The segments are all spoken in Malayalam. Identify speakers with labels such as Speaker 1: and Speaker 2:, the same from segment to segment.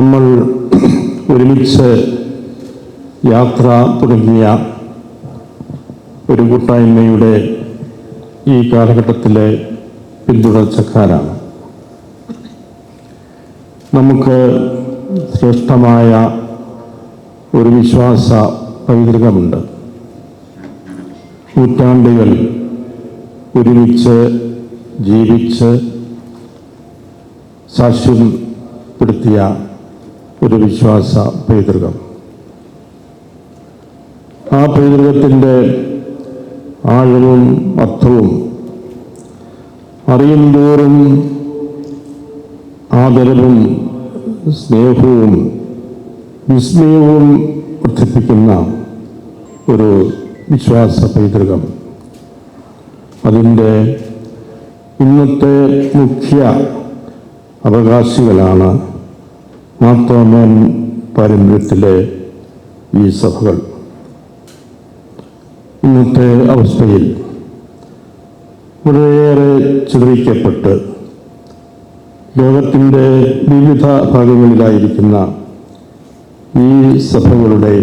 Speaker 1: നമ്മൾ ഒരുമിച്ച് യാത്ര തുടങ്ങിയ ഒരു കൂട്ടായ്മയുടെ ഈ കാലഘട്ടത്തിലെ പിന്തുടർച്ചക്കാരാണ്. നമുക്ക് ശ്രേഷ്ഠമായ ഒരു വിശ്വാസ പൈതൃകമുണ്ട്. നൂറ്റാണ്ടുകൾ ഒരുമിച്ച് ജീവിച്ച് സാക്ഷ്യപ്പെടുത്തിയ ഒരു വിശ്വാസ പൈതൃകം. ആ പൈതൃകത്തിന്റെ ആഴവും അർത്ഥവും അറിയുന്തോറും ആദരവും സ്നേഹവും വിസ്മയവും വർദ്ധിപ്പിക്കുന്ന ഒരു വിശ്വാസ പൈതൃകം. അതിന്റെ ഇന്നത്തെ മുഖ്യ അവകാശികളാണ് മാർത്തോമൻ പാരമ്പര്യത്തിലെ ഈ സഭകൾ. ഇന്നത്തെ അവസ്ഥയിൽ വളരെയേറെ ചിതറിക്കപ്പെട്ട് ലോകത്തിന്റെ വിവിധ ഭാഗങ്ങളിലായിരിക്കുന്ന ഈ സഭകളുടെ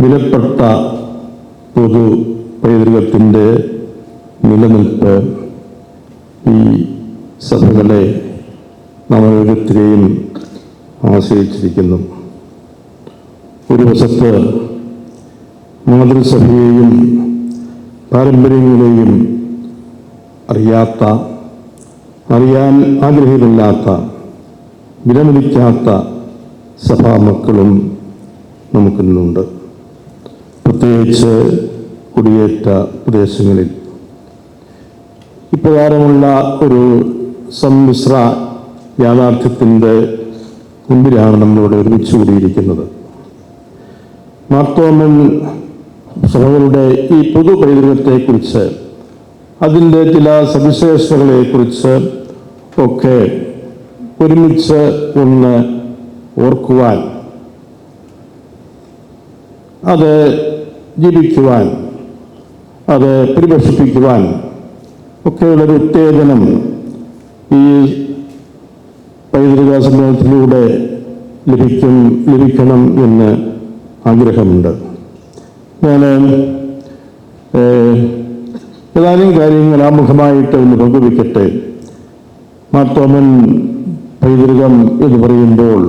Speaker 1: വിലപ്പെട്ട പൊതു പൈതൃകത്തിന്റെ നിലനിൽപ്പ് ഈ സഭകളെ ഓരോരുത്തരെയും ആശ്രയിച്ചിരിക്കുന്നു. ഒരു വശത്ത് മാതൃസഭയെയും പാരമ്പര്യങ്ങളെയും അറിയാത്ത അറിയാൻ ആഗ്രഹമില്ലാത്ത വിലമതിക്കാത്ത സഭാമക്കളും നമുക്കിന്നുണ്ട് പ്രത്യേകിച്ച് കുടിയേറ്റ പ്രദേശങ്ങളിൽ. ഇപ്രകാരമുള്ള ഒരു സമ്മിശ്ര യാഥാർത്ഥ്യത്തിന്റെ മുമ്പിലാണ് നമ്മളിവിടെ ഒരുമിച്ച് കൂടിയിരിക്കുന്നത്. മാർത്തോമൻ സഭകളുടെ ഈ പൊതു പൈതൃകത്തെക്കുറിച്ച് അതിന്റെ ചില സവിശേഷതകളെക്കുറിച്ച് ഒക്കെ ഒരുമിച്ച് ഒന്ന് ഓർക്കുവാൻ അത് ജീവിക്കുവാൻ അത് പരിപോഷിപ്പിക്കുവാൻ ഒക്കെയുള്ളൊരു ഉത്തേജനം ഈ പൈതൃക സമ്മേളനത്തിലൂടെ ലഭിക്കും ലഭിക്കണം എന്ന് ആഗ്രഹമുണ്ട്. ഞാൻ ഏതാനും കാര്യങ്ങൾ ആമുഖമായിട്ട് ഒന്ന് പങ്കുവയ്ക്കട്ടെ മാർത്തോമൻ പൈതൃകം എന്ന് പറയുമ്പോൾ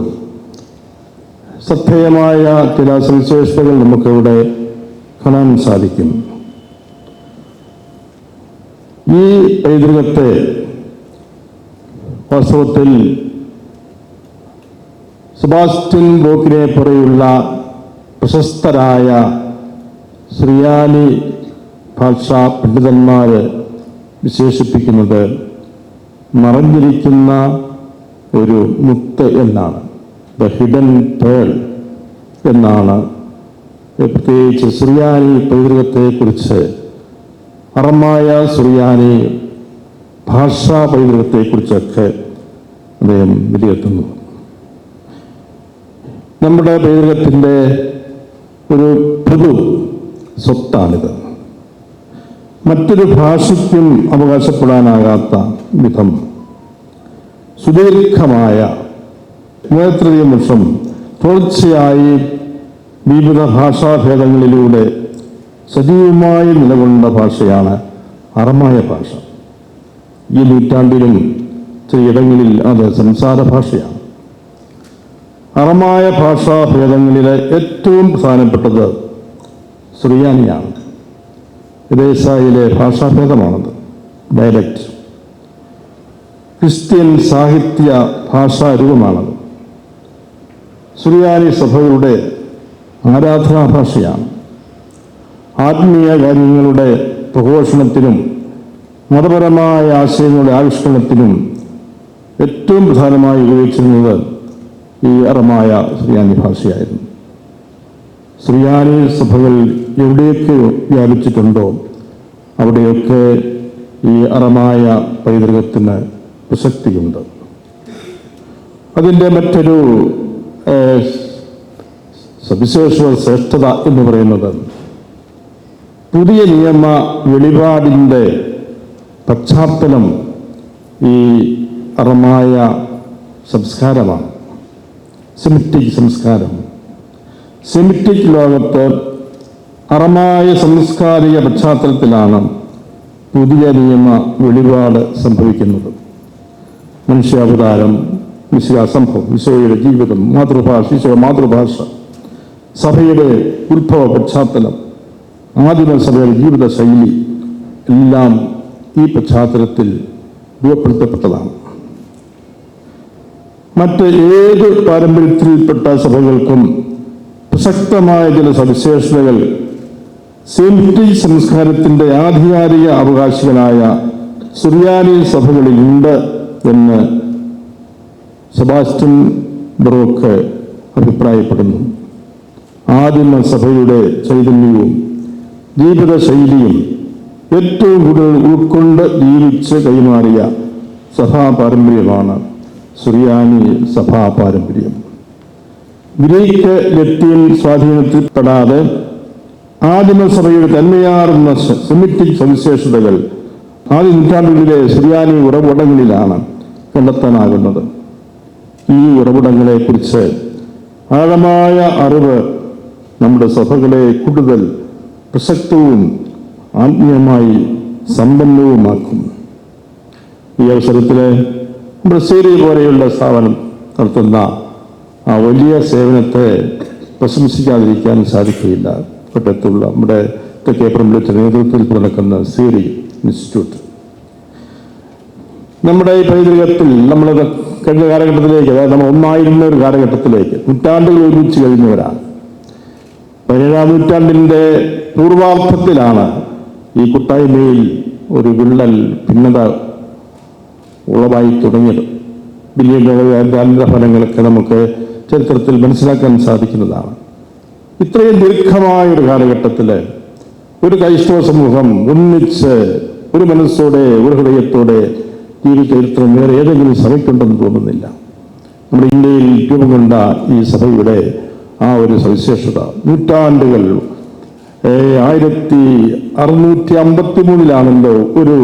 Speaker 1: ശ്രദ്ധേയമായ ചില സവിശേഷതകൾ നമുക്കിവിടെ കാണാൻ സാധിക്കും. ഈ പൈതൃകത്തെ വാസ്തവത്തിൽ സെബാസ്റ്റ്യൻ ബോക്കിനെ പോലെയുള്ള പ്രശസ്തരായ ശ്രീയാലി ഭാഷാ പണ്ഡിതന്മാർ വിശേഷിപ്പിക്കുന്നത് മറഞ്ഞിരിക്കുന്ന ഒരു മുത്ത് എന്നാണ്. ദ ഹിഡൻ പേൾ എന്നാണ്. പ്രത്യേകിച്ച് സുറിയാനി പൈതൃകത്തെക്കുറിച്ച് അറമായ സുറിയാനി ഭാഷാ പൈതൃകത്തെക്കുറിച്ചൊക്കെ അദ്ദേഹം വിലയിരുത്തുന്നു. നമ്മുടെ പൈതൃകത്തിന്റെ ഒരു പൊതു സ്വത്താണിത്. മറ്റൊരു ഭാഷയ്ക്കും അവകാശപ്പെടാനാകാത്ത വിധം സുദീർഘമായ മൂവായിരത്തിലധികം വർഷം തുടർച്ചയായി വിവിധ ഭാഷാഭേദങ്ങളിലൂടെ സജീവമായി നിലകൊണ്ട ഭാഷയാണ് അറമായ ഭാഷ. ഈ നൂറ്റാണ്ടിലും ചിലയിടങ്ങളിൽ അത് സംസാര ഭാഷയാണ്. അറമായ ഭാഷാഭേദങ്ങളിലെ ഏറ്റവും പ്രധാനപ്പെട്ടത് സുറിയാനിയാണ്. ഇതേസായിലെ ഭാഷാഭേദമാണത്. ഡയലക്റ്റ് ക്രിസ്ത്യൻ സാഹിത്യ ഭാഷാരൂപമാണത്. സുറിയാനി സഭകളുടെ ആരാധനാ ഭാഷയാണ് ആത്മീയ കാര്യങ്ങളുടെ പ്രഘോഷണത്തിനും മതപരമായ ആശയങ്ങളുടെ ആവിഷ്കരണത്തിനും ഏറ്റവും പ്രധാനമായി ഉപയോഗിച്ചിരുന്നത് ഈ അറമായ ശ്രീയാനി ഭാഷയായിരുന്നു. ശ്രീയാനി സഭകൾ എവിടെയൊക്കെ വ്യാപിച്ചിട്ടുണ്ടോ അവിടെയൊക്കെ ഈ അറമായ പൈതൃകത്തിന് പ്രസക്തിയുണ്ട്. അതിന്റെ മറ്റൊരു സവിശേഷ ശ്രേഷ്ഠത എന്ന് പറയുന്നത് പുതിയ നിയമ വെളിപാടിന്റെ പശ്ചാത്തലം ഈ അറമായ സംസ്കാരമാണ്. സെമിറ്റിക് സംസ്കാരം. സെമിറ്റിക് ലോകത്ത് അറമായ സാംസ്കാരിക പശ്ചാത്തലത്തിലാണ് പുതിയ നിയമ വെളിപാട് സംഭവിക്കുന്നത്. മനുഷ്യാവതാരം വിശ്വ സംഭവം വിശ്വയുടെ ജീവിതം മാതൃഭാഷ വിശ്വ മാതൃഭാഷ സഭയുടെ ഉത്ഭവ പശ്ചാത്തലം ആദിമ സഭയുടെ ജീവിത ശൈലി എല്ലാം ഈ പശ്ചാത്തലത്തിൽ രൂപപ്പെടുത്തപ്പെട്ടതാണ്. മറ്റ് ഏത് പാരമ്പര്യത്തിൽപ്പെട്ട സഭകൾക്കും പ്രസക്തമായ ചില സവിശേഷതകൾ സെമിറ്റിക് സംസ്കാരത്തിന്റെ ആധികാരിക അവകാശികളായ സുറിയാനി സഭകളിലുണ്ട് എന്ന് സെബാസ്റ്റ്യൻ ബ്രോക്ക് അഭിപ്രായപ്പെടുന്നു. ആദിമ സഭയുടെ ചൈതന്യവും ജീവിത ശൈലിയും ഏറ്റവും കൂടുതൽ ഉൾക്കൊണ്ട് ജീവിച്ച് കൈമാറിയ സഭാ പാരമ്പര്യമാണ് സുറിയാനി സഭാ പാരമ്പര്യം. ഗ്രീക്ക് ലത്തീൻ സ്വാധീനത്തിൽപ്പെടാതെ ആദിമസഭയുടെ തന്മയാർന്ന സെമിറ്റിക് സവിശേഷതകൾ ആദ്യ നൂറ്റാണ്ടുകളിലെ സുറിയാനി ഉറവിടങ്ങളിലാണ് കണ്ടെത്താനാകുന്നത്. ഈ ഉറവിടങ്ങളെക്കുറിച്ച് ആഴമായ അറിവ് നമ്മുടെ സഭകളെ കൂടുതൽ പ്രസക്തവും ആത്മീയമായി സമ്പന്നവുമാക്കും. ഈ അവസരത്തിൽ ബ്രസീലി പോലെയുള്ള സ്ഥാപനം നടത്തുന്ന ആ വലിയ സേവനത്തെ പ്രശംസിക്കാതിരിക്കാൻ സാധിക്കുകയില്ല. കൊട്ടത്തുള്ള നമ്മുടെ തെക്കേ പ്രമുഖ നേതൃത്വത്തിൽ നടക്കുന്ന സീറി ഇൻസ്റ്റിറ്റ്യൂട്ട്. നമ്മുടെ ഈ പൈതൃകത്തിൽ നമ്മൾ കഴിഞ്ഞ കാലഘട്ടത്തിലേക്ക് അതായത് നമ്മൾ ഒന്നായിരുന്ന ഒരു കാലഘട്ടത്തിലേക്ക് നൂറ്റാണ്ടുകൾ ഒരുമിച്ച് കഴിഞ്ഞവരാണ്. പതിനേഴാം നൂറ്റാണ്ടിന്റെ പൂർവാർത്ഥത്തിലാണ് ഈ കൂട്ടായ്മയിൽ ഒരു വിള്ളൽ ഭിന്നത ഉളവായി തുടങ്ങിയത്. വലിയ ഫലങ്ങളൊക്കെ നമുക്ക് ചരിത്രത്തിൽ മനസ്സിലാക്കാൻ സാധിക്കുന്നതാണ്. ഇത്രയും ദീർഘമായ ഒരു കാലഘട്ടത്തിൽ ഒരു ക്രൈസ്തവ സമൂഹം ഒന്നിച്ച് ഒരു മനസ്സോടെ ഒരു ഹൃദയത്തോടെ ജീവിച്ച ചരിത്രം വേറെ ഏതെങ്കിലും സഭയ്ക്കുണ്ടെന്ന് തോന്നുന്നില്ല. നമ്മുടെ ഇന്ത്യയിൽ രൂപം കൊണ്ട ഈ സഭയുടെ ആ ഒരു സവിശേഷത. നൂറ്റാണ്ടുകൾ ആയിരത്തി അറുന്നൂറ്റി അമ്പത്തി മൂന്നിലാണല്ലോ ഒരു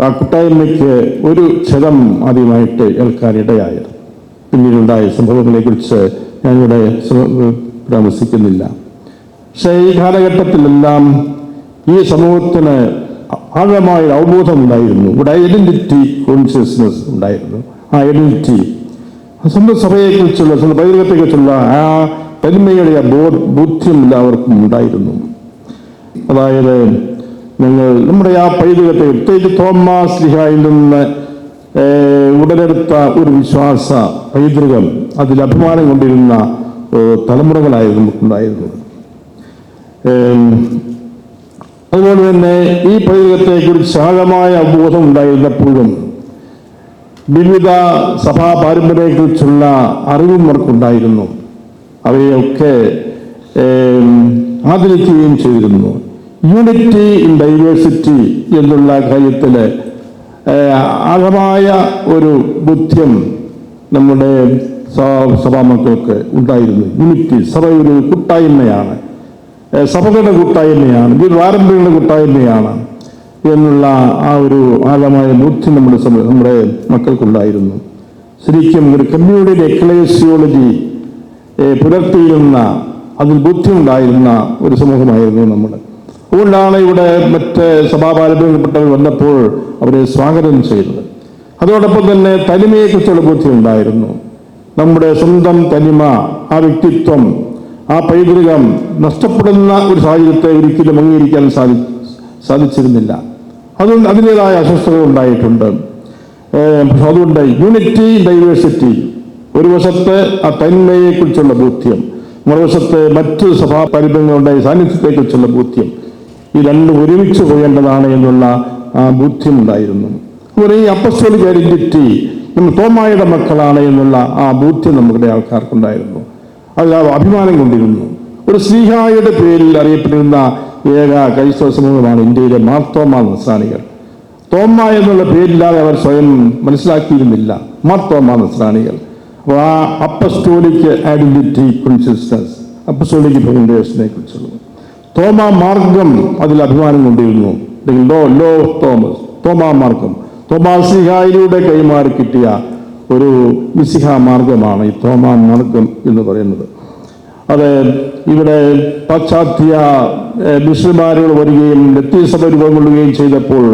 Speaker 1: ആ കൂട്ടായ്മയ്ക്ക് ഒരു ക്ഷതം ആദ്യമായിട്ട് ഏൽക്കാൻ ഇടയായത്. പിന്നീടുണ്ടായ സംഭവങ്ങളെക്കുറിച്ച് ഞാനിവിടെ പരാമർശിക്കുന്നില്ല. പക്ഷേ ഈ കാലഘട്ടത്തിലെല്ലാം ഈ സമൂഹത്തിന് ആഴമായ അവബോധം ഉണ്ടായിരുന്നു. ഒരു ഐഡന്റിറ്റി കോൺഷ്യസ്നസ് ഉണ്ടായിരുന്നു. ആ ഐഡന്റിറ്റി സ്വന്തം സഭയെക്കുറിച്ചുള്ള സ്വന്തം പൈതൃകത്തെക്കുറിച്ചുള്ള ആ തനിമയുടെ ബോധ ബോധ്യം എല്ലാവർക്കും ഉണ്ടായിരുന്നു. അതായത് ഞങ്ങൾ നമ്മുടെ ആ പൈതൃകത്തെ പ്രത്യേകിച്ച് തോമസ് ലിഹായിൽ നിന്ന് ഉടലെടുത്ത ഒരു വിശ്വാസ പൈതൃകം അതിൽ അഭിമാനം കൊണ്ടിരുന്ന തലമുറകളായിരുന്നു നമുക്കുണ്ടായിരുന്നത് അതുപോലെ തന്നെ ഈ പൈതൃകത്തെക്കുറിച്ച് ആഴമായ അവബോധം ഉണ്ടായിരുന്നപ്പോഴും വിവിധ സഭാ പാരമ്പര്യത്തെക്കുറിച്ചുള്ള അറിവും അവർക്കുണ്ടായിരുന്നു. അവയൊക്കെ ആദരിക്കുകയും ചെയ്തിരുന്നു. യൂണിറ്റി ഇൻ ഡൈവേഴ്സിറ്റി എന്നുള്ള കാര്യത്തിൽ ആഴമായ ഒരു ബുദ്ധ്യം നമ്മുടെ സഭാമക്കൾക്ക് ഉണ്ടായിരുന്നു. യൂണിറ്റി സഭ ഒരു കൂട്ടായ്മയാണ്. സഭകളുടെ കൂട്ടായ്മയാണ്. ഇത് പാരമ്പര്യങ്ങളുടെ കൂട്ടായ്മയാണ് എന്നുള്ള ആ ഒരു ആഴമായ ബുദ്ധി നമ്മുടെ നമ്മുടെ മക്കൾക്കുണ്ടായിരുന്നു. ശരിക്കും ഒരു കമ്മ്യൂണിറ്റി എക്ലേസിയോളജി പുലർത്തിയിരുന്ന അതിൽ ബുദ്ധിയുണ്ടായിരുന്ന ഒരു സമൂഹമായിരുന്നു നമ്മൾ അതുകൊണ്ടാണ് ഇവിടെ മറ്റ് സഭാപാരമ്പര്യപ്പെട്ടവർ വന്നപ്പോൾ അവരെ സ്വാഗതം ചെയ്തത്. അതോടൊപ്പം തന്നെ തനിമയെക്കുറിച്ചുള്ള ബോധ്യം ഉണ്ടായിരുന്നു നമ്മുടെ സ്വന്തം തനിമ ആ വ്യക്തിത്വം ആ പൈതൃകം നഷ്ടപ്പെടുന്ന ഒരു സാഹചര്യത്തെ ഒരിക്കലും അംഗീകരിക്കാൻ സാധി സാധിച്ചിരുന്നില്ല. അതുകൊണ്ട് അതിന്റെതായ അസ്വസ്ഥതകൾ ഉണ്ടായിട്ടുണ്ട്. അതുകൊണ്ട് യൂണിറ്റി ഡൈവേഴ്സിറ്റി ഒരു വശത്ത് ആ തന്മയെക്കുറിച്ചുള്ള ബോധ്യം മറുവശത്ത് മറ്റ് സഭാ പരിബന്ധങ്ങളുടെ സാന്നിധ്യത്തെക്കുറിച്ചുള്ള ബോധ്യം ഈ രണ്ടും ഒരുമിച്ച് പോകേണ്ടതാണ് എന്നുള്ള ഉണ്ടായിരുന്നു അതുപോലെ ഈ അപ്പസ്റ്റോളിക് ഐഡന്റിറ്റി നമ്മൾ തോമായുടെ മക്കളാണ് എന്നുള്ള ആ ബോധ്യം നമ്മുടെ ആൾക്കാർക്കുണ്ടായിരുന്നു. അതിൽ അഭിമാനം കൊണ്ടിരുന്നു. ഒരു സ്നേഹായുടെ പേരിൽ അറിയപ്പെടുന്ന ഏക ക്രൈസ്തവ സമൂഹമാണ് ഇന്ത്യയിലെ മാർത്തോമ നസ്രാണികൾ. തോമ എന്നുള്ള പേരില്ലാതെ അവർ സ്വയം മനസ്സിലാക്കിയിരുന്നില്ല. മാർത്തോമ നസ്രാണികൾ. അപ്പോൾ ആ അപ്പസ്റ്റോളിക് ഐഡന്റിറ്റി കോൺഷ്യസ്നസ് അപ്പസ്റ്റോളിക് ഫൗണ്ടേഷനെ കുറിച്ചുള്ളത് തോമ മാർഗം അതിൽ അഭിമാനം കൊണ്ടിരുന്നു. ലോ ലോ തോമസ് തോമാ മാർഗം. തോമാസിഹായിലൂടെ കൈമാറി കിട്ടിയ ഒരു മിസിഹ മാർഗമാണ് ഈ തോമാ മാർഗം എന്ന് പറയുന്നത്. അത് ഇവിടെ പാശ്ചാത്യ മിഷന്മാരുകൾ വരികയും വ്യത്യസ്ത രൂപം കൊള്ളുകയും ചെയ്തപ്പോൾ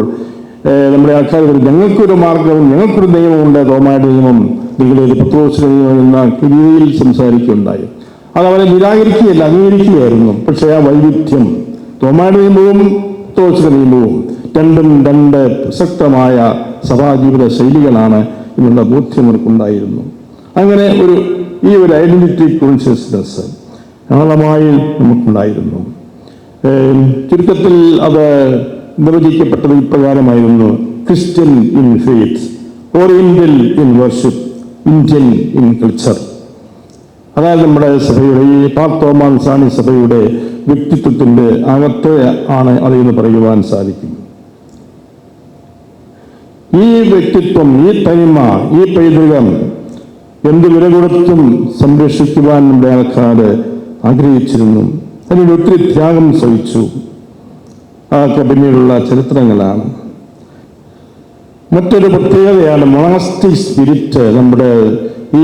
Speaker 1: നമ്മുടെ ആൾക്കാർ ഞങ്ങൾക്കൊരു മാർഗവും ഞങ്ങൾക്കൊരു നിയമമുണ്ട് തോമായുടെ നിയമം. നിങ്ങളുടെ പത്രോസിന്റെ നിയമം എന്ന രീതിയിൽ സംസാരിക്കുകയുണ്ടായി. അത് അവരെ നിരാകരിക്കുകയല്ല അംഗീകരിക്കുകയായിരുന്നു. പക്ഷേ ആ വൈവിധ്യം തോമയുടെ നിയമവും തോച്ചുടെ നിയമവും രണ്ടും രണ്ട് പ്രസക്തമായ സഭാജീവിത ശൈലികളാണ് എന്നുള്ള ബോധ്യം അവർക്കുണ്ടായിരുന്നു അങ്ങനെ ഒരു ഈ ഒരു ഐഡന്റിറ്റി കോൺഷ്യസ്നെസ് ആളമായി നമുക്കുണ്ടായിരുന്നു. ചുരുക്കത്തിൽ അത് നിർവചിക്കപ്പെട്ടത് ഇപ്രകാരമായിരുന്നു. Christian in faith oriental in worship Indian in culture അതായത് നമ്മുടെ സഭയുടെ ഈ പാർത്തോമാൻ സാണി സഭയുടെ വ്യക്തിത്വത്തിന്റെ അകത്ത് ആണ് അതെന്ന് പറയുവാൻ സാധിക്കും. ഈ വ്യക്തിത്വം ഈ തനിമ ഈ പൈതൃകം എന്ത് വില കൊടുത്തും സംരക്ഷിക്കുവാൻ നമ്മുടെ ആൾക്കാർ ആഗ്രഹിച്ചിരുന്നു. അതിന് ഒത്തിരി ത്യാഗം സഹിച്ചു. അതൊക്കെ പിന്നീടുള്ള ചരിത്രങ്ങളാണ്. മറ്റൊരു പ്രത്യേകതയാണ് മൊണാസ്റ്റിക് സ്പിരിറ്റ് നമ്മുടെ ഈ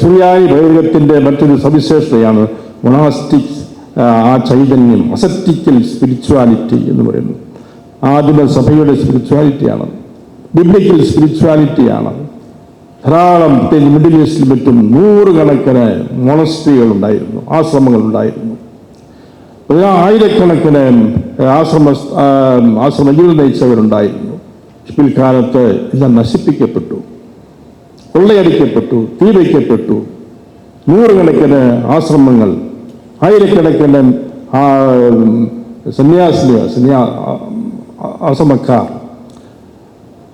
Speaker 1: സുറിയായി പൈതൃകത്തിന്റെ മറ്റൊരു സവിശേഷതയാണ് മൊണാസ്റ്റിക് ആ ചൈതന്യം അസറ്റിക്കൽ സ്പിരിച്വാലിറ്റി എന്ന് പറയുന്നു ആദിമ സഭയുടെ സ്പിരിച്വാലിറ്റിയാണ് ബിബ്ലിക്കൽ സ്പിരിച്വാലിറ്റിയാണ് ധാരാളം മിഡിൽ ഈസ്റ്റിൽ മറ്റും നൂറുകണക്കിന് മൊണസ്ട്രികൾ ഉണ്ടായിരുന്നു ആശ്രമങ്ങൾ ഉണ്ടായിരുന്നു ആയിരക്കണക്കിന് ആശ്രമ ആശ്രമങ്ങൾ നയിച്ചവരുണ്ടായിരുന്നു. പിൽക്കാലത്ത് ഇതെല്ലാം നശിപ്പിക്കപ്പെട്ടു. കൊള്ളയടിക്കപ്പെട്ടു തീ വയ്ക്കപ്പെട്ടു നൂറുകണക്കിന് ആശ്രമങ്ങൾ ആയിരക്കണക്കിന് ആ, സന്യാസിനിയ സന്യാ ആ- ആശ്രമക്കാർ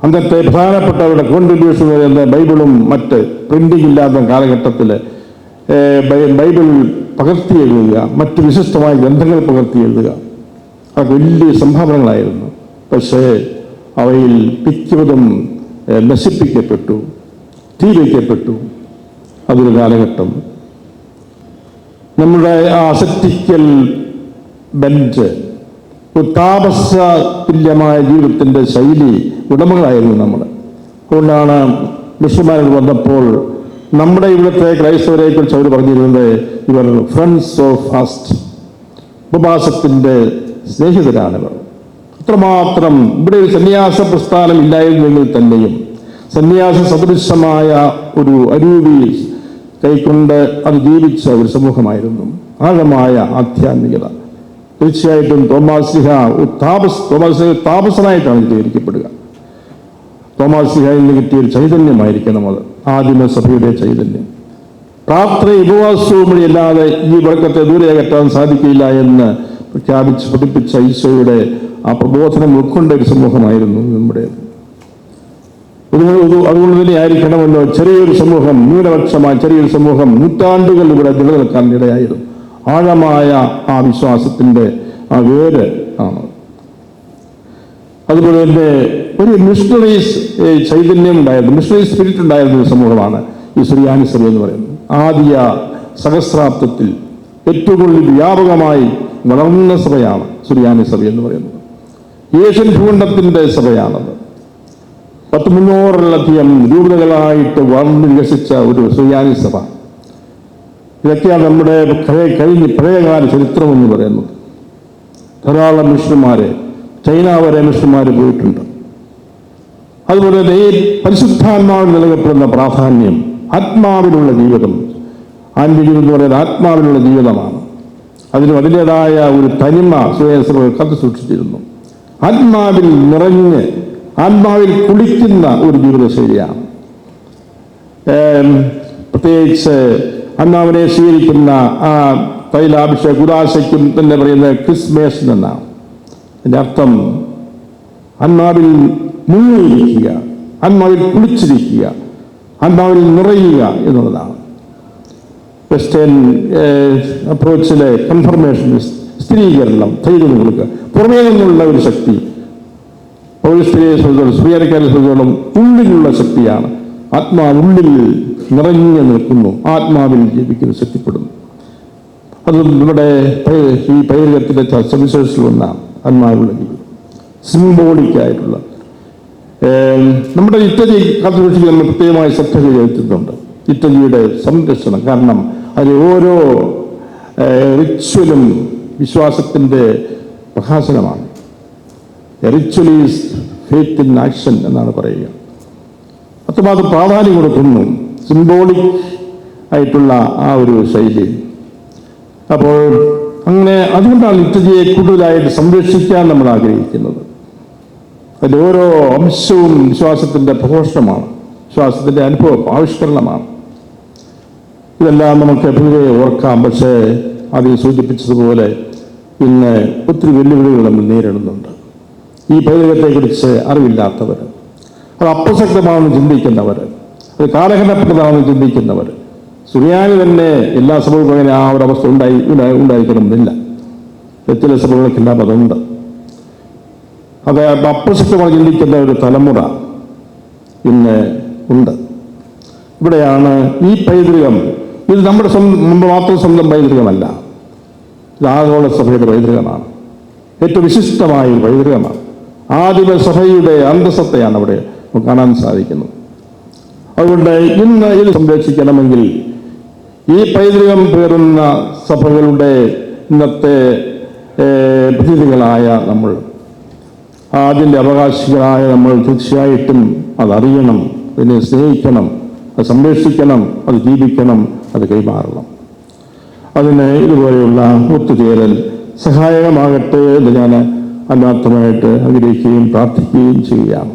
Speaker 1: അന്നത്തെ പ്രധാനപ്പെട്ടവരുടെ കോൺട്രിബ്യൂഷൻ എന്ന ബൈബിളും മറ്റ് പ്രിന്റിംഗ് ഇല്ലാത്ത കാലഘട്ടത്തിൽ ബൈബിൾ പകർത്തി എഴുതുക മറ്റ് വിശിഷ്ടമായ ഗ്രന്ഥങ്ങൾ പകർത്തി എഴുതുക അതൊക്കെ വലിയ സംഭാവനകളായിരുന്നു. പക്ഷേ അവയിൽ മിക്കതും ഏഹ്, നശിപ്പിക്കപ്പെട്ടു. തീ വയ്ക്കപ്പെട്ടു അതൊരു കാലഘട്ടം. നമ്മുടെ ആ അസറ്റിക്കൽ ബെഞ്ച് താപസ തുല്യമായ ജീവിതത്തിന്റെ ശൈലി ഉടമകളായിരുന്നു നമ്മൾ. അതുകൊണ്ടാണ് മിഷന്മാരിൽ വന്നപ്പോൾ നമ്മുടെ ഇവിടുത്തെ ക്രൈസ്തവരെ കുറിച്ച് അവർ പറഞ്ഞിരുന്നത് ഇവർ ഫ്രണ്ട്സ് ഓഫ് ഫാസ്റ്റ് ഉപവാസത്തിന്റെ സ്നേഹിതരാണിവർ. അത്രമാത്രം ഇവിടെ ഒരു സന്യാസ പ്രസ്ഥാനം ഇല്ലായിരുന്നെങ്കിൽ തന്നെയും സന്യാസ സദൃശമായ ഒരു അരൂപി കൈക്കൊണ്ട് അത് ജീവിച്ച ഒരു സമൂഹമായിരുന്നു. ആഴമായ ആധ്യാത്മികത. തീർച്ചയായിട്ടും തോമാസിഹ താപസ് തോമാസിഹ താപസനായിട്ടാണ് ചിത്രീകരിക്കപ്പെടുക. തോമാസിഹയിൽ നിന്ന് കിട്ടിയ ഒരു ചൈതന്യമായിരിക്കണം അത്. ആദിമ സഭയുടെ ചൈതന്യം. പ്രാർത്ഥനയും ഉപവാസവും വഴിയല്ലാതെ ഈ വർഗത്തെ ദൂരെ അകറ്റാൻ സാധിക്കില്ല എന്ന് പ്രഖ്യാപിച്ച് പഠിപ്പിച്ച ഈശോയുടെ ആ പ്രബോധനം ഉൾക്കൊണ്ട ഒരു സമൂഹമായിരുന്നു നമ്മുടെ അതുകൊണ്ട് തന്നെ ആയിരിക്കണമല്ലോ ചെറിയൊരു സമൂഹം ന്യൂനപക്ഷമായ ചെറിയൊരു സമൂഹം നൂറ്റാണ്ടുകൾ ഇവിടെ നിലനിൽക്കാൻ ഇടയായിരുന്നു. ആഴമായ ആ വിശ്വാസത്തിന്റെ ആ വേര് ആണ്. അതുപോലെ തന്നെ ഒരു മിഷണറീസ് ചൈതന്യം ഉണ്ടായിരുന്നു മിഷണറി സ്പിരിറ്റ് ഉണ്ടായിരുന്ന ഒരു സമൂഹമാണ് ഈ സുറിയാനി സഭ എന്ന് പറയുന്നത്. ആദ്യ സഹസ്രാബ്ദത്തിൽ ഏറ്റവും കൂടുതൽ വ്യാപകമായി വളർന്ന സഭയാണ് സുറിയാനി സഭ എന്ന് പറയുന്നത്. ഏഷ്യൻ ഭൂഖണ്ഡത്തിന്റെ സഭയാണത്. പത്ത് മുന്നൂറിലധികം രൂപതകളായിട്ട് വളർന്ന് വികസിച്ച ഒരു സുയാനി സഭ. ഇതൊക്കെയാണ് നമ്മുടെ കഴി- കഴിഞ്ഞ പഴയകാല ചരിത്രം എന്ന് പറയുന്നത് ധാരാളം മനുഷ്യന്മാരെ ചൈന വരെ മനുഷ്യന്മാർ പോയിട്ടുണ്ട്. അതുപോലെ തന്നെ ഈ പരിശുദ്ധാത്മാവിൽ നൽകപ്പെടുന്ന പ്രാധാന്യം ആത്മാവിലുള്ള ജീവിതം. ആന്റിജീവിതം എന്ന് പറയുന്നത് ആത്മാവിലുള്ള ജീവിതമാണ്. അതിന് അതിന്റെതായ ഒരു തനിമ സ്വയം കത്ത് സൂക്ഷിച്ചിരുന്നു ആത്മാവിൽ നിറഞ്ഞ് ആത്മാവിൽ കുളിക്കുന്ന ഒരു ജീവിതശൈലിയാണ്. പ്രത്യേകിച്ച് ആത്മാവിനെ സ്വീകരിക്കുന്ന ആ തൈലാഭിഷേക കുദാശയ്ക്കും തന്നെ പറയുന്നത് ക്രിസ്മേഷൻ എന്നാണ്. എന്റെ അർത്ഥം ആത്മാവിൽ മുങ്ങിയിരിക്കുക ആത്മാവിൽ കുളിച്ചിരിക്കുക ആത്മാവിൽ നിറയുക എന്നുള്ളതാണ്. വെസ്റ്റേൺ അപ്രോച്ചിലെ കൺഫർമേഷൻ സ്ഥിരീകരണം ധൈര്യം കൊടുക്കുക പുറമേ നിന്നുള്ള ഒരു ശക്തി ഒരു സ്ത്രീയെ സംബന്ധിച്ചോളം സ്ത്രീയരക്കാരെ സംബന്ധിച്ചോളം ഉള്ളിലുള്ള ശക്തിയാണ്. ആത്മാവ് ഉള്ളിൽ നിറഞ്ഞു നിൽക്കുന്നു. ആത്മാവിൽ ജീവിക്കുന്നു ശക്തിപ്പെടുന്നു. അത് നമ്മുടെ ഈ പൈതൃകത്തിന്റെ സവിശേഷത്തിൽ ഒന്നാണ്. ആത്മാവിലുള്ള ജീവിതം സിംബോളിക് ആയിട്ടുള്ള നമ്മുടെ ഇറ്റലി കാത്തുസൂക്ഷിക്കാൻ നമ്മൾ പ്രത്യേകമായി ശ്രദ്ധ ചെലുത്തുന്നുണ്ട് ഇറ്റലിയുടെ സംരക്ഷണം. കാരണം അതിൽ ഓരോ റിച്വലും വിശ്വാസത്തിന്റെ പ്രകാശനമാണ്. Ritual is faith in action എന്നാണ് പറയുക. അത്രമാത്രം പ്രാധാന്യം കൊടുക്കുന്നു സിംബോളിക് ആയിട്ടുള്ള ആ ഒരു ശൈലി. അപ്പോൾ അങ്ങനെ അതുകൊണ്ടാണ് ഇറ്റലിയെ കൂടുതലായിട്ട് സംരക്ഷിക്കാൻ നമ്മൾ ആഗ്രഹിക്കുന്നത്. അതിൽ ഓരോ അംശവും വിശ്വാസത്തിന്റെ പ്രഘോഷമാണ് വിശ്വാസത്തിന്റെ അനുഭവം ആവിഷ്കരണമാണ്. ഇതെല്ലാം നമുക്ക് പൊതുവെ ഓർക്കാം. പക്ഷേ അതിൽ സൂചിപ്പിച്ചതുപോലെ ഇന്ന് ഒത്തിരി വെല്ലുവിളികൾ നമ്മൾ നേരിടുന്നുണ്ട്. ഈ പൈതൃകത്തെക്കുറിച്ച് അറിവില്ലാത്തവർ. അത് അപ്രസക്തമാണെന്ന് ചിന്തിക്കുന്നവർ. അത് കാലഘട്ടപ്പെട്ടതാണെന്ന് ചിന്തിക്കുന്നവർ. സുറിയാനി തന്നെ എല്ലാ സഭകൾക്കും അങ്ങനെ ആ ഒരു അവസ്ഥ ഉണ്ടായി ഉണ്ടായി- ഉണ്ടായിരിക്കണമെന്നില്ല. ചില സഭകൾക്കെല്ലാം അതുണ്ട്. അത് അപ്രസക്തമായി ചിന്തിക്കുന്ന ഒരു തലമുറ ഇന്ന് ഉണ്ട്. ഇവിടെയാണ് ഈ പൈതൃകം ഇത് നമ്മുടെ സ്വന്തം നമ്മുടെ മാത്രം സ്വന്തം പൈതൃകമല്ല. ഇത് ആഗോള സഭയുടെ പൈതൃകമാണ്. ഏറ്റവും വിശിഷ്ടമായ ഒരു പൈതൃകമാണ്. ആദിമ സഭയുടെ അന്തസ്സത്തെയാണ് അവിടെ കാണാൻ സാധിക്കുന്നത്. അതുകൊണ്ട് ഇന്ന് ഇത് സംരക്ഷിക്കണമെങ്കിൽ ഈ പൈതൃകം പേറുന്ന സഭകളുടെ ഇന്നത്തെ പ്രതിനിധികളായ നമ്മൾ അതിന്റെ അവകാശികളായ നമ്മൾ തീർച്ചയായിട്ടും അതറിയണം അതിനെ സ്നേഹിക്കണം അത് സംരക്ഷിക്കണം അത് ജീവിക്കണം അത് കൈമാറണം. അതിന് ഇതുപോലെയുള്ള ഒത്തുചേരൽ സഹായകമാകട്ടെ എന്ന് ഞാൻ ആത്മാർത്ഥമായിട്ട് ആഗ്രഹിക്കുകയും പ്രാർത്ഥിക്കുകയും ചെയ്യുകയാണ്